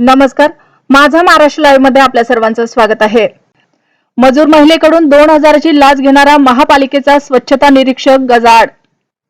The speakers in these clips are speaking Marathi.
नमस्कार. माझा महाराष्ट्र लाईव्हमध्ये आपल्या सर्वांचं स्वागत आहे. मजूर महिलेकडून दोन हजाराची लाच घेणारा महापालिकेचा स्वच्छता निरीक्षक गजाड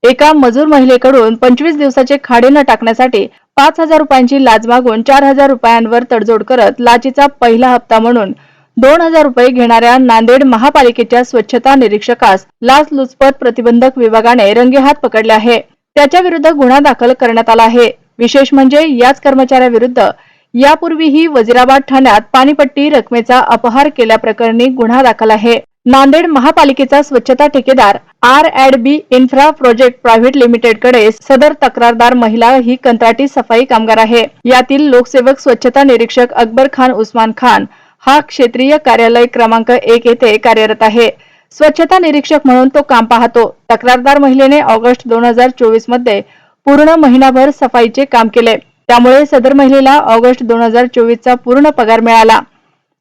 एका मजूर महिलेकडून पंचवीस दिवसाचे खाडे न टाकण्यासाठी पाच हजार रुपयांची लाच मागून चार हजार रुपयांवर तडजोड करत लाचीचा पहिला हप्ता म्हणून दोन हजार रुपये घेणाऱ्या नांदेड महापालिकेच्या स्वच्छता निरीक्षकास लाच लुचपत प्रतिबंधक विभागाने रंगेहात पकडले आहे. त्याच्या विरुद्ध गुन्हा दाखल करण्यात आला आहे. विशेष म्हणजे याच कर्मचाऱ्याविरुद्ध यापूर्वीही वजिराबाद ठाण्यात पाणीपट्टी रकमेचा अपहार केल्याप्रकरणी गुन्हा दाखल आहे. नांदेड महापालिकेचा स्वच्छता ठेकेदार R and B infra project private लिमिटेडकडे सदर तक्रारदार महिला ही कंत्राटी सफाई कामगार आहे. यातील लोकसेवक स्वच्छता निरीक्षक अकबर खान उस्मान खान हा क्षेत्रीय कार्यालय क्रमांक एक येथे कार्यरत आहे. स्वच्छता निरीक्षक म्हणून तो काम पाहतो. तक्रारदार महिलेने ऑगस्ट दोन हजार चोवीसमध्ये पूर्ण महिनाभर सफाईचे काम केले. त्यामुळे सदर महिलेला ऑगस्ट दोन हजार चोवीसचा पूर्ण पगार मिळाला.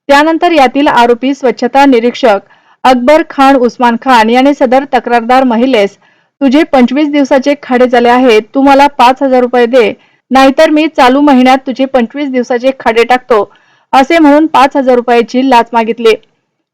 त्यानंतर यातील आरोपी स्वच्छता निरीक्षक अकबर खान उस्मान खान याने सदर तक्रारदार महिलेस तुझे पंचवीस दिवसाचे खाडे झाले आहेत तू मला पाच हजार रुपये दे नाहीतर मी चालू महिन्यात तुझे पंचवीस दिवसाचे खाडे टाकतो असे म्हणून पाच हजार रुपयाची लाच मागितली.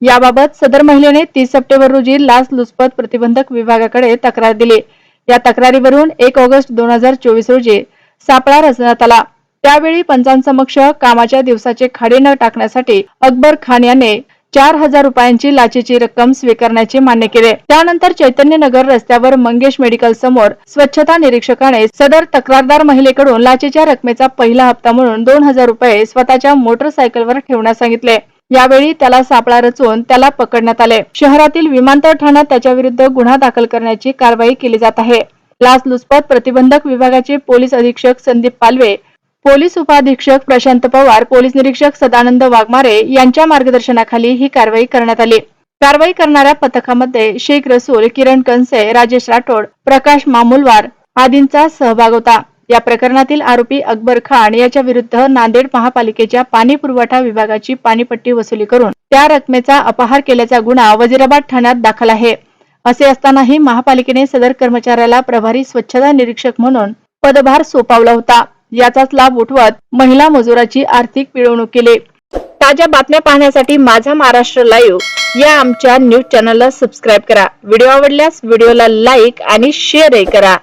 याबाबत सदर महिलेने तीस सप्टेंबर रोजी लाच लुचपत प्रतिबंधक विभागाकडे तक्रार दिली. या तक्रारीवरून एक ऑगस्ट दोन हजार चोवीस रोजी सापळा रचण्यात आला. त्यावेळी पंचांसमक्ष कामाच्या दिवसाचे खाडे न टाकण्यासाठी अकबर खान याने चार हजार रुपयांची लाचेची रक्कम स्वीकारण्याचे मान्य केले. त्यानंतर चैतन्यनगर रस्त्यावर मंगेश मेडिकल समोर स्वच्छता निरीक्षकाने सदर तक्रारदार महिलेकडून लाचेच्या रकमेचा पहिला हप्ता म्हणून दोन हजार रुपये स्वतःच्या मोटरसायकलवर ठेवण्यास सांगितले. यावेळी त्याला सापळा रचून त्याला पकडण्यात आले. शहरातील विमानतळ ठाण्यात त्याच्या विरुद्ध गुन्हा दाखल करण्याची कारवाई केली जात आहे. लाचलुचपत प्रतिबंधक विभागाचे पोलीस अधीक्षक संदीप पालवे पोलीस उपाधीक्षक प्रशांत पवार पोलीस निरीक्षक सदानंद वाघमारे यांच्या मार्गदर्शनाखाली ही कारवाई करण्यात आली. कारवाई करणाऱ्या पथकामध्ये शेख रसूल किरण कनसे राजेश राठोड प्रकाश मामुलवार आदींचा सहभाग होता. या प्रकरणातील आरोपी अकबर खान याच्या विरुद्ध नांदेड महापालिकेच्या पाणी पुरवठा विभागाची पाणीपट्टी वसुली करून त्या रकमेचा अपहार केल्याचा गुन्हा वजिराबाद ठाण्यात दाखल आहे. असे असतानाही महापालिकेने सदर कर्मचाऱ्याला प्रभारी स्वच्छता निरीक्षक म्हणून पदभार सोपावला होता. याचाच लाभ उठवत महिला मजुराची आर्थिक पिळवणूक केली. ताज्या बातम्या पाहण्यासाठी माझा महाराष्ट्र लाईव्ह या आमच्या न्यूज चॅनलला सबस्क्राईब करा. व्हिडिओ आवडल्यास व्हिडिओला लाईक आणि शेअरही करा.